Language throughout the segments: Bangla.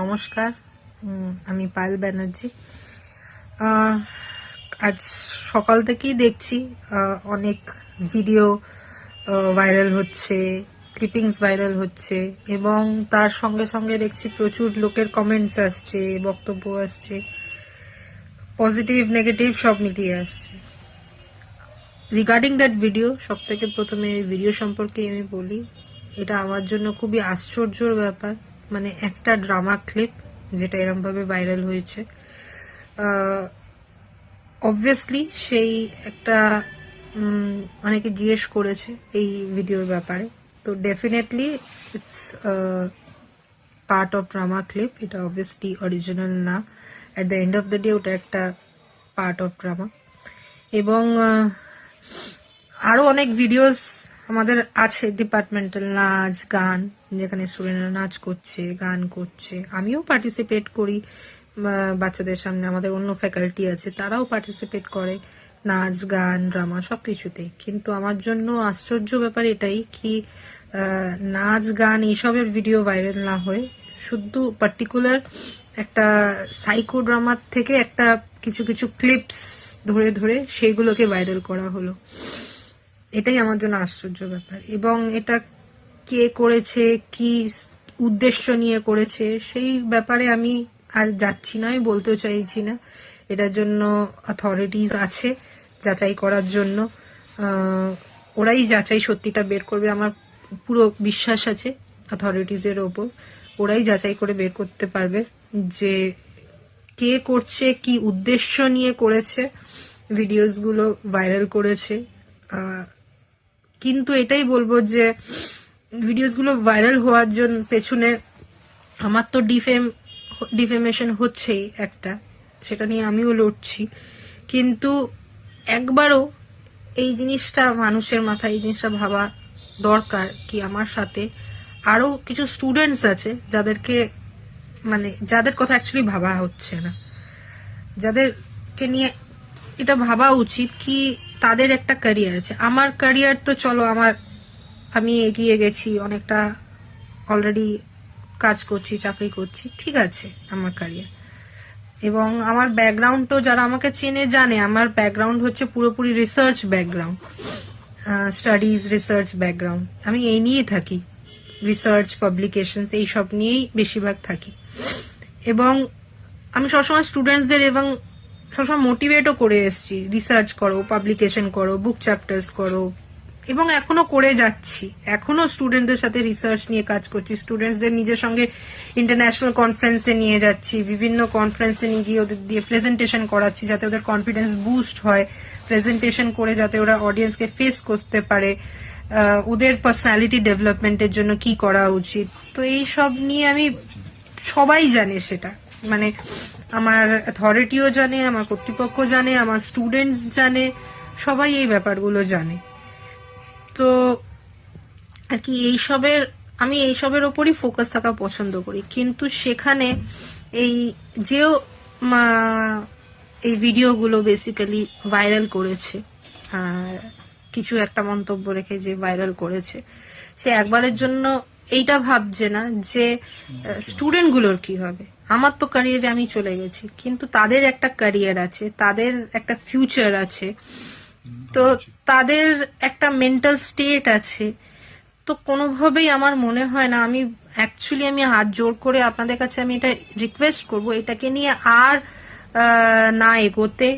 নমস্কার। আমি পায়েল ব্যানার্জি। আজ সকাল থেকেই দেখছি অনেক ভিডিও ভাইরাল হচ্ছে, ক্লিপিংস ভাইরাল হচ্ছে, এবং তার সঙ্গে সঙ্গে দেখছি প্রচুর লোকের কমেন্টস আসছে, বক্তব্য আসছে। পজিটিভ নেগেটিভ সব মিলিয়ে আসছে। রিগার্ডিং দ্যাট ভিডিও সব থেকে প্রথমে ভিডিও সম্পর্কে আমি বলি, এটা আমার জন্য খুবই আশ্চর্যর ব্যাপার। মানে একটা ড্রামা ক্লিপ যেটা এরম ভাবে ভাইরাল হয়েছে অবভিয়াসলি সেই একটা অনেকে জিজ্ঞেস করেছে এই ভিডিওর ব্যাপারে। তো definitely it's part of drama clip এটা অবভিয়াসলি অরিজিনাল না। At the end of the day ওটা একটা পার্ট অফ ড্রামা এবং আরও অনেক ভিডিওস আমাদের আছে ডিপার্টমেন্টাল নাচ, গান, যেখানে স্টুডেন্টরা নাচ করছে, গান করছে। আমিও পার্টিসিপেট করি বাচ্চাদের সামনে আমাদের অন্য ফ্যাকাল্টি আছে, তারাও পার্টিসিপেট করে। নাচ, গান ড্রামা সবকিছুতে। কিন্তু আমার জন্য আশ্চর্য ব্যাপার এটাই কি নাচ, গান এইসবের ভিডিও ভাইরাল না হয়ে শুধু পার্টিকুলার একটা সাইকো ড্রামার থেকে একটা কিছু কিছু ক্লিপস ধরে ধরে সেইগুলোকে ভাইরাল করা হলো। এটাই আমার জন্য আশ্চর্য ব্যাপার। এবং এটা কে করেছে, কি উদ্দেশ্য নিয়ে করেছে, সেই ব্যাপারে আমি আর যাচ্ছি না, আমি বলতেও চাইছি না। এটার জন্য অথরিটিস আছে যাচাই করার জন্য। ওরাই যাচাই সত্যিটা বের করবে, আমার পুরো বিশ্বাস আছে অথরিটিসের ওপর। ওরাই যাচাই করে বের করতে পারবে যে কে করছে, কি উদ্দেশ্য নিয়ে করেছে। ভিডিওসগুলো ভাইরাল করেছে। কিন্তু এটাই বলব যে ভিডিওসগুলো ভাইরাল হওয়ার জন্য পেছনে আমার তো ডিফেম, ডিফেমেশন হচ্ছেই একটা। সেটা নিয়ে আমিও লড়ছি। কিন্তু একবারও এই জিনিসটা মানুষের মাথায়, এই জিনিসটা ভাবা দরকার কি আমার সাথে আরও কিছু স্টুডেন্টস আছে যাদেরকে মানে যাদের কথা অ্যাকচুয়ালি ভাবা হচ্ছে না। যাদেরকে নিয়ে এটা ভাবা উচিত কি তাদের একটা ক্যারিয়ার আছে। আমার ক্যারিয়ার তো চলো, আমার, আমি এগিয়ে গেছি, অনেকটা অলরেডি কাজ করছি, চাকরি করছি, ঠিক আছে আমার ক্যারিয়ার এবং আমার ব্যাকগ্রাউন্ড তো যারা আমাকে চেনে, জানে, আমার ব্যাকগ্রাউন্ড হচ্ছে পুরোপুরি research background studies research background আমি এই নিয়েই থাকি রিসার্চ পাবলিকেশনস এই সব নিয়েই বেশিরভাগ থাকি। এবং আমি সবসময় স্টুডেন্টসদের এবং সবসময় মোটিভেটও করে এসেছি। রিসার্চ করো পাবলিকেশন করো বুক চ্যাপ্টার্স করো। এবং এখনও করে যাচ্ছি। এখনও স্টুডেন্টদের সাথে রিসার্চ নিয়ে কাজ করছি। স্টুডেন্টসদের নিজের সঙ্গে ইন্টারন্যাশনাল কনফারেন্সে নিয়ে যাচ্ছি। বিভিন্ন কনফারেন্সে নিয়ে গিয়ে ওদের দিয়ে প্রেজেন্টেশন করাচ্ছি যাতে ওদের কনফিডেন্স বুস্ট হয়। প্রেজেন্টেশন করে যাতে ওরা অডিয়েন্সকে ফেস করতে পারে। ওদের পার্সোনালিটি ডেভেলপমেন্টের জন্য কি করা উচিত? তো এই সব নিয়ে আমি সবাই জানে সেটা। মানে আমার অথরিটিও জানে আমার কর্তৃপক্ষ জানে আমার স্টুডেন্টস জানে সবাই এই ব্যাপারগুলো জানে। তো আর কি এইসবের আমি এইসবের ওপরই ফোকাস থাকা পছন্দ করি। কিন্তু সেখানে এই যেও মা- এই ভিডিওগুলো বেসিক্যালি ভাইরাল করেছে কিছু একটা মন্তব্য রেখে যে ভাইরাল করেছে সে একবারের জন্য এইটা ভাবছে না যে স্টুডেন্টগুলোর কি হবে? আমার তো ক্যারিয়ারে আমি চলে গেছি কিন্তু তাদের একটা ক্যারিয়ার আছে তাদের একটা ফিউচার আছে। তো তাদের একটা মেন্টাল স্টেট আছে। তো কোনোভাবেই আমার মনে হয় না আমি অ্যাকচুয়ালি আমি হাত জোর করে আপনাদের কাছে আমি এটা রিকোয়েস্ট করব এটাকে নিয়ে আর না এগোতে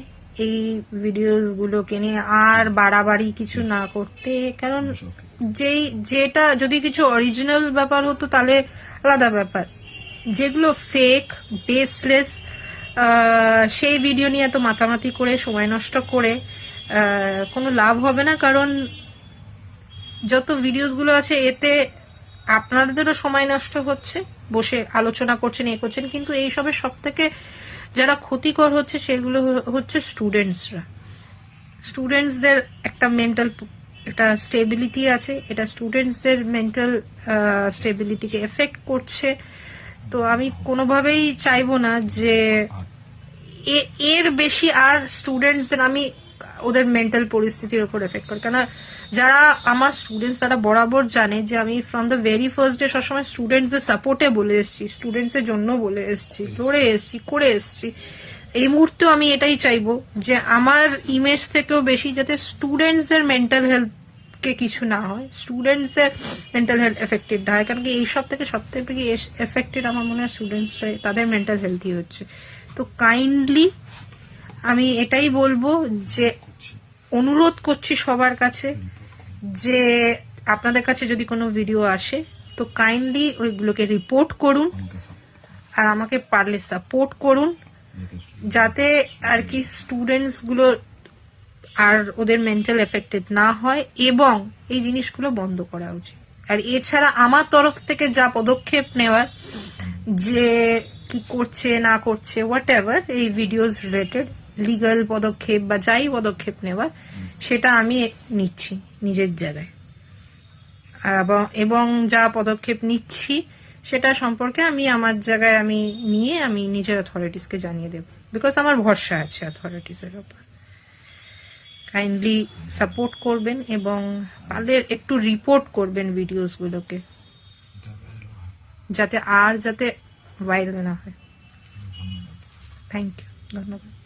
এই ভিডিওগুলোকে নিয়ে আর বাড়াবাড়ি কিছু না করতে কারণ যেই যেটা যদি কিছু অরিজিনাল ব্যাপার হতো তাহলে আলাদা ব্যাপার। যেগুলো ফেক বেসলেস সেই ভিডিও নিয়ে এত মাতামাতি করে, সময় নষ্ট করে কোনো লাভ হবে না কারণ যত ভিডিওসগুলো আছে, এতে আপনাদেরও সময় নষ্ট হচ্ছে, বসে আলোচনা করছেন, এ করছেন, কিন্তু এইসবের সব থেকে যারা ক্ষতিকর হচ্ছে, সেগুলো হচ্ছে স্টুডেন্টসরা স্টুডেন্টসদের একটা মেন্টাল একটা স্টেবিলিটি আছে, এটা স্টুডেন্টসদের মেন্টাল স্টেবিলিটিকে এফেক্ট করছে। তো আমি কোনোভাবেই চাইব না যে এর বেশি আর স্টুডেন্টসদের আমি ওদের মেন্টাল পরিস্থিতির উপর এফেক্ট করে। কেন যারা আমার স্টুডেন্টস তারা বরাবর জানে যে আমি from the very first day সবসময় স্টুডেন্টসদের সাপোর্টে বলে এসেছি স্টুডেন্টসের জন্য বলে এসেছি লড়ে এসেছি করে এসেছি। এই মুহূর্তেও আমি এটাই চাইব যে আমার ইমেজ থেকেও বেশি যাতে স্টুডেন্টসদের মেন্টাল হেলথ কে কিছু না হয়। স্টুডেন্টস এর মেন্টাল হেলথ এফেক্টেড হয়। কারণ কি এইসব থেকে সব থেকে এফেক্টেড আমার মনে হয় স্টুডেন্টসরাই তাদের মেন্টাল হেলথই হচ্ছে। তো কাইন্ডলি আমি এটাই বলব যে অনুরোধ করছি সবার কাছে যে আপনাদের কাছে যদি কোনো ভিডিও আসে তো কাইন্ডলি ওইগুলোকে রিপোর্ট করুন আর আমাকে পারলে সাপোর্ট করুন। যাতে আর কি স্টুডেন্টসগুলো আর ওদের মেন্টাল এফেক্টেড না হয় এবং এই জিনিসগুলো বন্ধ করা উচিত। আর এছাড়া আমার তরফ থেকে যা পদক্ষেপ নেওয়ার যে কি করছে, না করছে হোয়াট এভার এই ভিডিওস রিলেটেড লিগাল পদক্ষেপ বা যাই পদক্ষেপ নেওয়ার সেটা আমি নিচ্ছি নিজের জায়গায়। এবং যা পদক্ষেপ নিচ্ছি, সেটা সম্পর্কে আমি আমার জায়গায় আমি নিয়ে আমি নিজের অথরিটিসকে জানিয়ে দেব। বিকজ আমার ভরসা আছে অথরিটিসের ওপর। কাইন্ডলি সাপোর্ট করবেন এবং পারলে একটু রিপোর্ট করবেন ভিডিওসগুলোকে যাতে আর যাতে ভাইরাল না হয়। থ্যাংক ইউ ধন্যবাদ।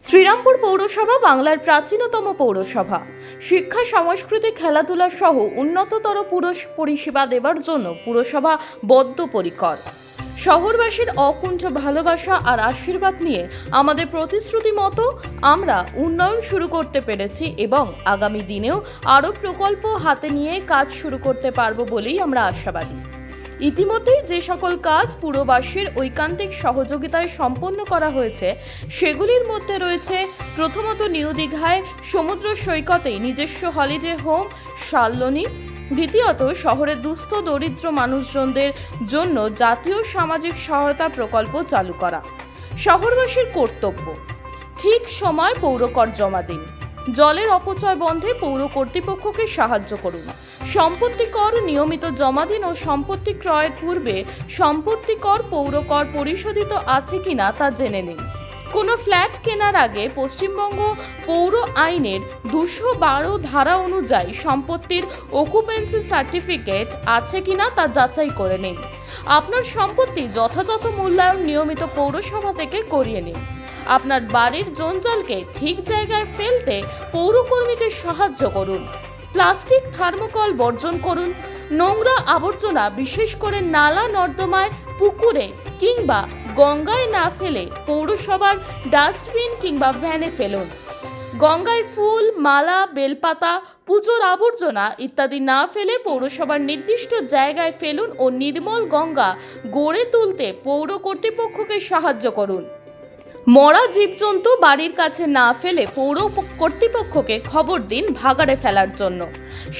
শ্রীরামপুর পৌরসভা বাংলার প্রাচীনতম পৌরসভা। শিক্ষা, সংস্কৃতি, খেলাধুলা সহ উন্নততর পুরুষ পরিষেবা দেবার জন্য পুরসভা বদ্ধপরিকর। শহরবাসীর অকুণ্ঠ ভালোবাসা আর আশীর্বাদ নিয়ে আমাদের প্রতিশ্রুতি মতো আমরা উন্নয়ন শুরু করতে পেরেছি এবং আগামী দিনেও আরও প্রকল্প হাতে নিয়ে কাজ শুরু করতে পারব বলেই আমরা আশাবাদী। ইতিমধ্যেই যে সকল কাজ পুরবাসীর ঐকান্তিক সহযোগিতায় সম্পন্ন করা হয়েছে, সেগুলির মধ্যে রয়েছে প্রথমত নিউ দীঘায় সমুদ্র সৈকতে নিজস্ব হলিডে হোম, শাল্লনি দ্বিতীয়ত শহরের দুস্থ, দরিদ্র মানুষজনদের জন্য জাতীয় সামাজিক সহায়তা প্রকল্প চালু করা। শহরবাসীর কর্তব্য, ঠিক সময় পৌরকর জমা দিন। জলের অপচয় বন্ধে পৌর কর্তৃপক্ষকে সাহায্য করুন। সম্পত্তি কর নিয়মিত জমা দিন ও সম্পত্তি ক্রয়ের পূর্বে সম্পত্তি কর পৌর কর পরিশোধিত আছে কিনা তা জেনে নিন। কোনো ফ্ল্যাট কেনার আগে পশ্চিমবঙ্গ পৌর আইনের দুশো বারো ধারা অনুযায়ী সম্পত্তির অকুপেন্সি সার্টিফিকেট আছে কিনা তা যাচাই করে নিন। আপনার সম্পত্তি যথাযথ মূল্যায়ন নিয়মিত পৌরসভা থেকে করিয়ে নিন। আপনার বাড়ির জঞ্জালকে ঠিক জায়গায় ফেলতে পৌরকর্মীকে সাহায্য করুন। প্লাস্টিক থার্মোকল বর্জন করুন। নোংরা আবর্জনা বিশেষ করে নালা, নর্দমায়, পুকুরে কিংবা গঙ্গায় না ফেলে পৌরসভার ডাস্টবিন কিংবা ভ্যানে ফেলুন। গঙ্গায় ফুল, মালা, বেলপাতা, পুজোর আবর্জনা ইত্যাদি না ফেলে পৌরসভার নির্দিষ্ট জায়গায় ফেলুন ও নির্মল গঙ্গা গড়ে তুলতে পৌর কর্তৃপক্ষকে সাহায্য করুন। মরা জীবজন্তু বাড়ির কাছে না ফেলে পৌর কর্তৃপক্ষকে খবর দিন ভাগাড়ে ফেলার জন্য।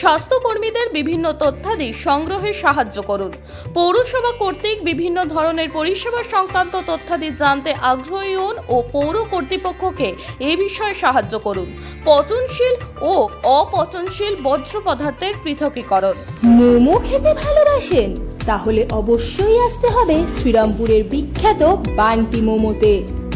স্বাস্থ্যকর্মীদের বিভিন্ন তথ্যাদি সংগ্রহে সাহায্য করুন। পৌরসভা কর্তৃক বিভিন্ন ধরনের পরিষেবা সংক্রান্ত তথ্যাদি জানতে আগ্রহী হন ও পৌর কর্তৃপক্ষকে এ বিষয়ে সাহায্য করুন। পচনশীল ও অপচনশীল বজ্র পদার্থের পৃথকীকরণ। মোমো খেতে ভালোবাসেন? তাহলে অবশ্যই আসতে হবে শ্রীরামপুরের বিখ্যাত বান্টি মোমোতে।